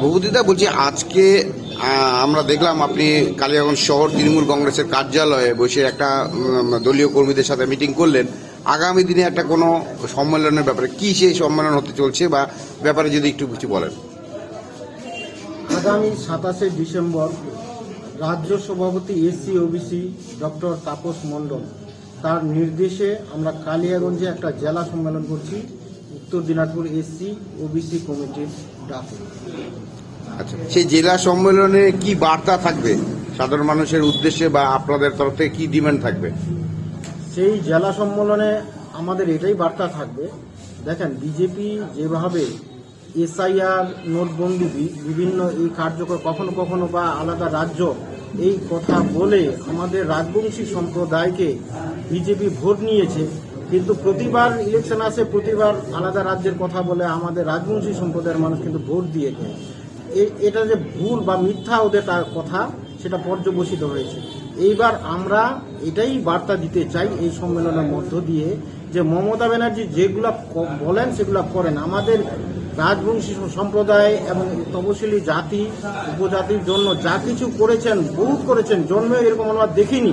ভূপতিদা, বলছি আজকে আমরা দেখলাম আপনি কালিয়াগঞ্জ শহর তৃণমূল কংগ্রেসের কার্যালয়ে বসে একটা দলীয় কর্মীদের সাথে মিটিং করলেন। আগামী দিনে একটা কোনো সম্মেলনের ব্যাপারে কি সেই সম্মেলন হতে চলছে বা ব্যাপারে যদি একটু কিছু বলেন। আগামী সাতাশে ডিসেম্বর রাজ্য সভাপতি SC, OBC, doctor Tapas Mondal. তার নির্দেশে আমরা কালিয়াগঞ্জে একটা জেলা সম্মেলন করছি। উত্তর দিনাজপুর এসসি ওবিসি কমিটির ডাকে। আচ্ছা সেই জেলা সম্মেলনে কি বার্তা থাকবে? সাধারণ মানুষের উদ্দেশ্যে বা আপনাদের তরফ থেকে কি ডিমান্ড থাকবে? সেই জেলা সম্মেলনে আমাদের এটাই বার্তা থাকবে। দেখেন বিজেপি যেভাবে এসআইআর নোটবন্দি বিভিন্ন এই কার্যকর কখনো কখনো বা আলাদা রাজ্য এই কথা বলে আমাদের রাজবংশী সম্প্রদায়কে বিজেপি ভোট নিয়েছে। কিন্তু প্রতিবার ইলেকশন আসে, প্রতিবার আলাদা রাজ্যের কথা বলে আমাদের রাজবংশী সম্প্রদায়ের মানুষ কিন্তু ভোট দিয়েছে এ- এটা যে ভুল বা মিথ্যা ওদের কথা, সেটা পর্যবসিত হয়েছে। এইবার আমরা এটাই বার্তা দিতে চাই এই সম্মেলনের মধ্য দিয়ে যে মমতা ব্যানার্জি যেগুলা বলেন সেগুলা করেন। আমাদের রাজবংশী সম্প্রদায় এবং তপশিলি জাতি, উপজাতির জন্য যা কিছু করেছেন, বহুত করেছেন, জন্মে এরকম আমরা দেখিনি।